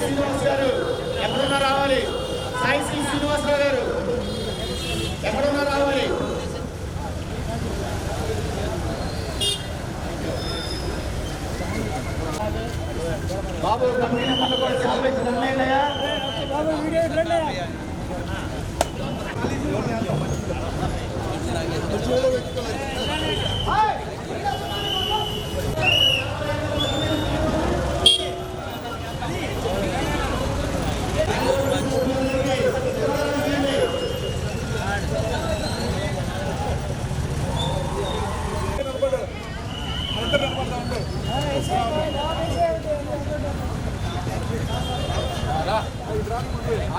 శ్రీనివాస్ గారు. ఎక్కడున్నా రావాలి. సాయి శ్రీ శ్రీనివాసరావు గారు. ఎక్కడున్నా రావాలి. బాబు కమిటీ నెంబర్లు కూడా చాలా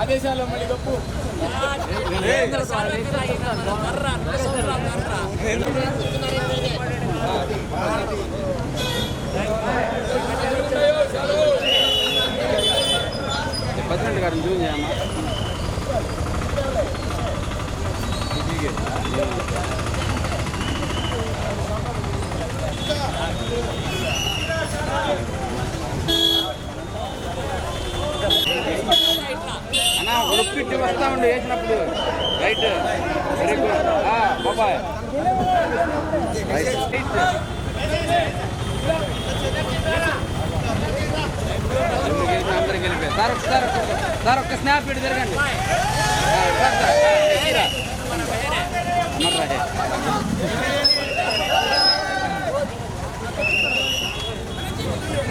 ఆదేశాలు మళ్ళీ గప్పు పద్దెనిమిది గారిని జూన్ చేయమ్మా అన్నా ఉడుపిట్టి వేసినప్పుడు. రైట్ వెరీ గుడ్ బాబాయ్. రైట్ ఎందుకు అందరికి గెలిపారు సార్ ఒకసారి సార్ ఒక్క స్నాప్ ఇటు తిరగండి సార్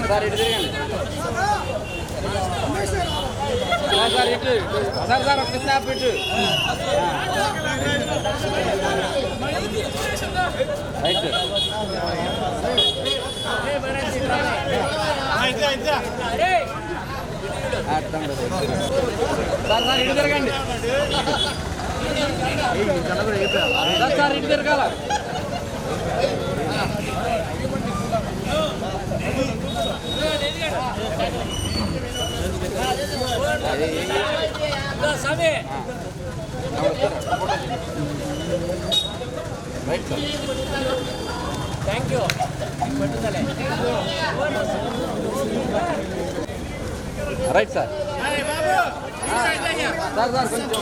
సార్ ఇటు తిరగండి. సార్ ఇటు సార్ సార్ ఒక్క స్నాప్ ఇటు రైట్. సార్ సార్ ఇటు తిరగండి సార్ ఇటు తిరగాల అదే right sir thank you right sir sir sir కొంచెం.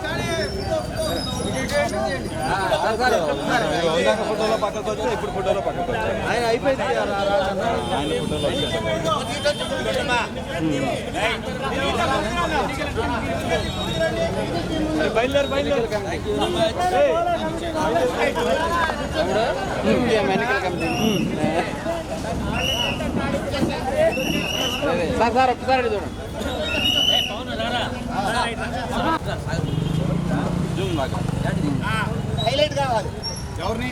ఫోటోలో పక్కకు ఇప్పుడు ఫోటోలో పక్కకు ఆయన అయిపోయింది ఆయన ఫోటోలో బయలుదేరు బయలుదేరు ఎన్నికల కమిటీ సార్ ఒక్కసారి చూడండి హైలైట్ కావాలి. ఎవరిని?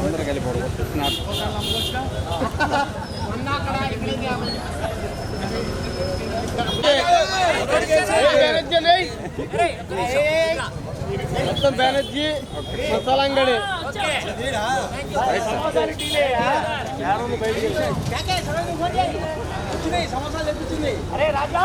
అందరూ కలిపి స్నాప్ మొత్తం బెనర్జీ మసాలంగడి రైట్ సార్ అరే రాజా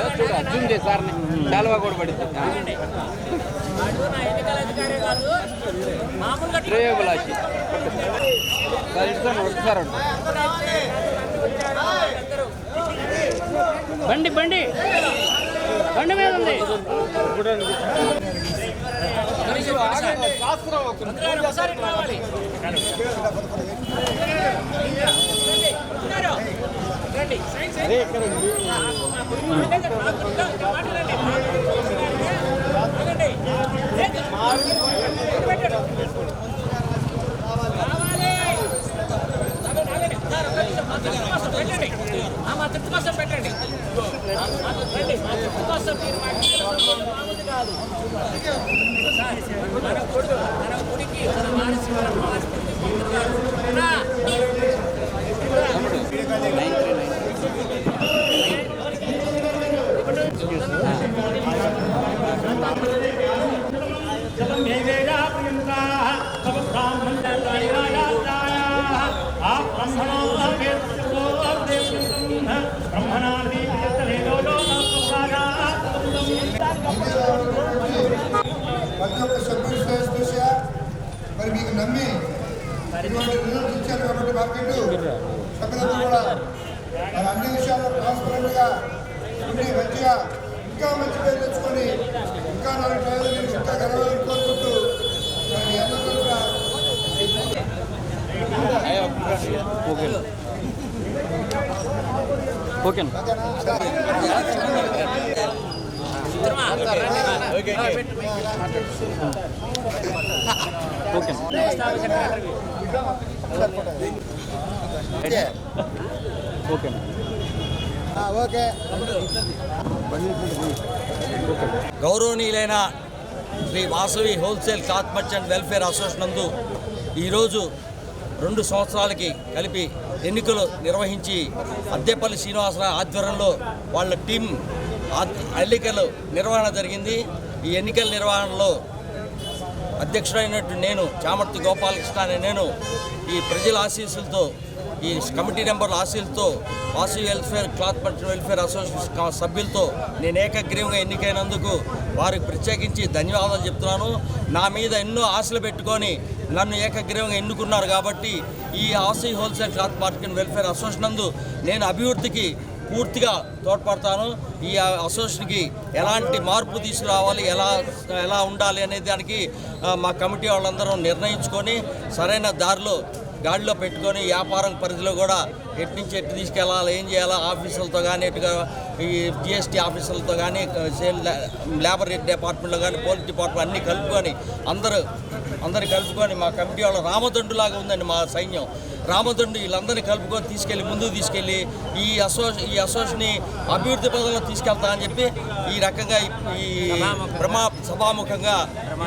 ఉంది సార్ని. శాలువా కూడా పడుతుంది వాడు నా ఎన్నికల అధికారే కాదు సార్ బండి బండి. బండి మీద ఉంది. రండి సైన్ సైన్ మా తృప్తి కోసం పెట్టండి రండి మా తృప్తి కోసం మీరు మాట్లాడుతున్నారు కాదు సార్, మన కొడుకు మన గుడికి మన మానసిక ఆసుపత్రి పంపుతున్నారు. రా. ప్రతి ఒక్క సభ్యుడు శ్రేయస్ దృష్ట్యా మరి మీకు నమ్మి. ఇటువంటి రిజల్ట్స్ ఇచ్చారు కాబట్టి మార్కెట్ సభ్యులందరూ కూడా మరి అన్ని విషయాల్లో ట్రాన్స్పరెంట్గా ఉండి మంచిగా ఇంకా మంచి పేరు తెచ్చుకొని ఇంకా నాలుగు డ్రైవర్లు నేను ఇంకా గెలవాలని కోరుకుంటూ మరి కూడా ఓకే ఓకే ఓకే ఓకే గౌరవనీయులైన Shri Vasavi wholesale cloth merchant welfare association నందు ఈరోజు రెండు సంవత్సరాలకి కలిపి ఎన్నికలు నిర్వహించి అద్దెపల్లి శ్రీనివాసరావు ఆధ్వర్యంలో వాళ్ళ టీం ఎన్నికలు నిర్వహణ జరిగింది. ఈ ఎన్నికల నిర్వహణలో అధ్యక్షుడైనట్టు నేను చామర్తి గోపాలకృష్ణ అనే నేను ఈ ప్రజల ఆశీస్సులతో ఈ committee number ఆశీలతో Vasu welfare cloth person welfare association సభ్యులతో నేను ఏకగ్రీవంగా ఎన్నికైనందుకు వారికి ప్రత్యేకించి ధన్యవాదాలు చెప్తున్నాను. నా మీద ఎన్నో ఆశలు పెట్టుకొని నన్ను ఏకగ్రీవంగా ఎన్నుకున్నారు కాబట్టి ఈ ఆసీ wholesale cloth market welfare association నందు నేను అభివృద్ధికి పూర్తిగా తోడ్పడతాను. ఈ అసోసియేషన్కి ఎలాంటి మార్పు తీసుకురావాలి ఎలా ఎలా ఉండాలి అనే దానికి మా కమిటీ వాళ్ళందరూ నిర్ణయించుకొని సరైన దారిలో గాడిలో పెట్టుకొని వ్యాపారం పరిధిలో కూడా ఎటు నుంచి ఎటు తీసుకెళ్ళాలి ఏం చేయాలా ఆఫీసులతో కానీ ఎటుగా ఈ జిఎస్టీ ఆఫీసులతో కానీ సేల్ లేబర్ డిపార్ట్మెంట్లో కానీ పోలీస్ డిపార్ట్మెంట్ అన్నీ కలుపుకొని అందరూ అందరు కలుపుకొని మా కమిటీ వాళ్ళ రామదండులాగా ఉందండి మా సైన్యం. రామదండు వీళ్ళందరినీ కలుపుకొని తీసుకెళ్ళి ముందుకు తీసుకెళ్ళి ఈ అసో ఈ అసోసియేషన్ని అభివృద్ధి పదంలో తీసుకెళ్తా అని చెప్పి ఈ రకంగా ఈ- ఈ ప్రమా సభాముఖంగా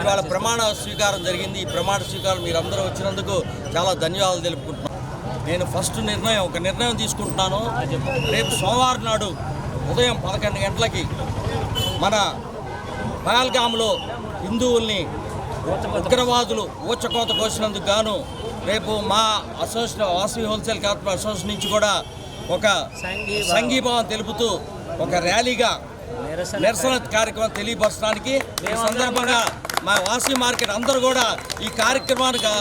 ఇవాళ ప్రమాణ స్వీకారం జరిగింది. ఈ ప్రమాణ స్వీకారం మీరందరూ వచ్చినందుకు చాలా ధన్యవాదాలు తెలుపుకుంటున్నాను నేను ఫస్ట్ నిర్ణయం ఒక నిర్ణయం తీసుకుంటున్నాను. రేపు సోమవారం నాడు ఉదయం పదకొండు గంటలకి మన పహల్గామ్లో హిందువుల్ని ఉగ్రవాదులు ఊచకోత కోసినందుకు గాను రేపు మా association Vasavi wholesale corporation association నుంచి కూడా ఒక సంఘీభావం. తెలుపుతూ ఒక ర్యాలీగా నిరసన కార్యక్రమం తెలియపరచడానికి ఈ సందర్భంగా మా వాసవి మార్కెట్ అందరూ కూడా ఈ కార్యక్రమానికి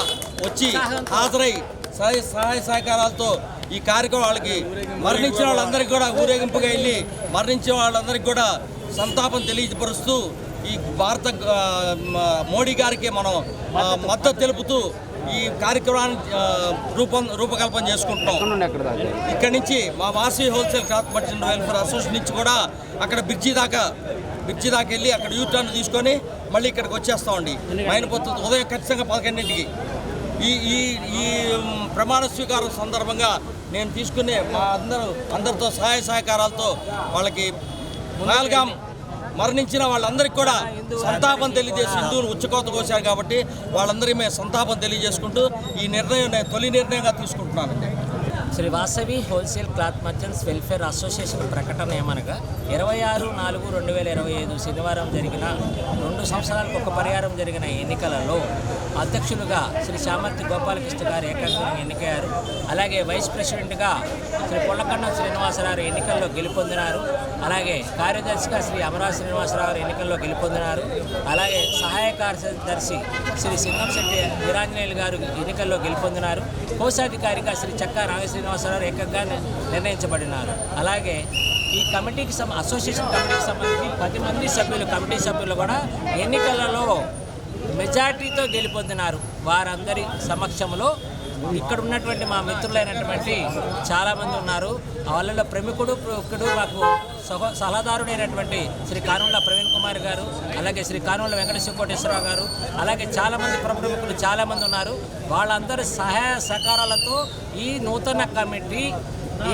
వచ్చి హాజరై సహాయ సహాయ సహకారాలతో ఈ కార్యక్రమం వాళ్ళకి మరణించిన వాళ్ళందరికీ కూడా ఊరేగింపుగా వెళ్ళి మరణించిన వాళ్ళందరికీ కూడా సంతాపం తెలియపరుస్తూ ఈ భారత మోడీ గారికి మనం మద్దతు తెలుపుతూ ఈ కార్యక్రమాన్ని రూపం రూపకల్పన చేసుకుంటున్నాం. దాకా? ఇక్కడి నుంచి మా Vasavi wholesale cloth merchant welfare association నుంచి కూడా అక్కడ బ్రిడ్జి దాకా బ్రిడ్జి దాకా వెళ్ళి అక్కడ యూ టర్న్ తీసుకొని మళ్ళీ ఇక్కడికి వచ్చేస్తామండి మైనపత్తు ఉదయం ఖచ్చితంగా పదకొండింటికి. ఈ ఈ ఈ ప్రమాణ స్వీకారం సందర్భంగా నేను తీసుకునే మా అందరూ అందరితో సహాయ సహకారాలతో వాళ్ళకి నాలుగా మరణించిన వాళ్ళందరికీ కూడా సంతాపం తెలియజేసి హిందువులు ఉచ్చకోత కోశారు కాబట్టి వాళ్ళందరికీ మేము సంతాపం తెలియజేసుకుంటూ ఈ నిర్ణయం నేను తొలి నిర్ణయంగా తీసుకుంటున్నానండి. Shri Vasavi wholesale cloth merchants welfare association ప్రకటన ఏమనగా ఇరవై ఆరు నాలుగు రెండు వేల ఇరవై ఐదు శనివారం జరిగిన రెండు సంవత్సరాలకు ఒక పరిహారం జరిగిన ఎన్నికలలో అధ్యక్షులుగా శ్రీ శామర్తి గోపాలకృష్ణ గారు ఏకాగ్రంగా ఎన్నికయ్యారు. అలాగే వైస్ ప్రెసిడెంట్గా శ్రీ పొల్లకన్న శ్రీనివాసరావు ఎన్నికల్లో గెలుపొందినారు. అలాగే కార్యదర్శిగా శ్రీ అమరా శ్రీనివాసరావు ఎన్నికల్లో గెలుపొందినారు. అలాగే సహాయ కార్యదర్శి శ్రీ సింగంశెట్టి వీరాంజనేయులు గారు ఎన్నికల్లో గెలుపొందినారు. కోశాధికారిగా శ్రీ చక్కా నాగ శ్రీనివాసరావు ఏకంగా నిర్ణయించబడినారు. అలాగే ఈ కమిటీకి అసోసియేషన్ కమిటీకి సంబంధించి పది మంది సభ్యులు కమిటీ సభ్యులు కూడా ఎన్నికలలో మెజార్టీతో గెలుపొందినారు వారందరి సమక్షంలో. ఇక్కడ ఉన్నటువంటి మా మిత్రులైనటువంటి చాలామంది ఉన్నారు. వాళ్ళలో ప్రముఖుడు ప్రముఖుడు మాకు సహ సలహాదారుడైనటువంటి శ్రీ కానుల ప్రవీణ్ కుమార్ గారు అలాగే శ్రీ కానుల వెంకటేశ్వర కోటేశ్వరరావు గారు అలాగే చాలామంది ప్రముఖులు చాలామంది ఉన్నారు. వాళ్ళందరి సహాయ సహకారాలతో ఈ నూతన కమిటీ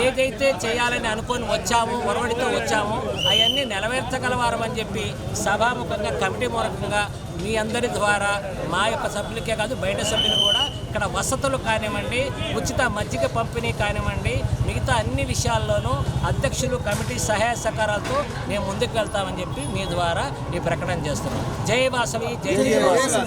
ఏదైతే చేయాలని అనుకొని వచ్చామో ఒరవడితో వచ్చామో అవన్నీ నెరవేర్చగలవారమని చెప్పి సభాముఖంగా కమిటీ మూలకంగా మీ అందరి ద్వారా మా యొక్క సభ్యులకే కాదు బయట సభ్యులు కూడా ఇక్కడ వసతులు కానివ్వండి ఉచిత మజ్జిగ పంపిణీ కానివ్వండి మిగతా అన్ని విషయాల్లోనూ అధ్యక్షులు కమిటీ సహాయ సహకారాలతో మేము ముందుకు వెళ్తామని చెప్పి మీ ద్వారా ఈ ప్రకటన చేస్తున్నాం. జై వాసవి జై జై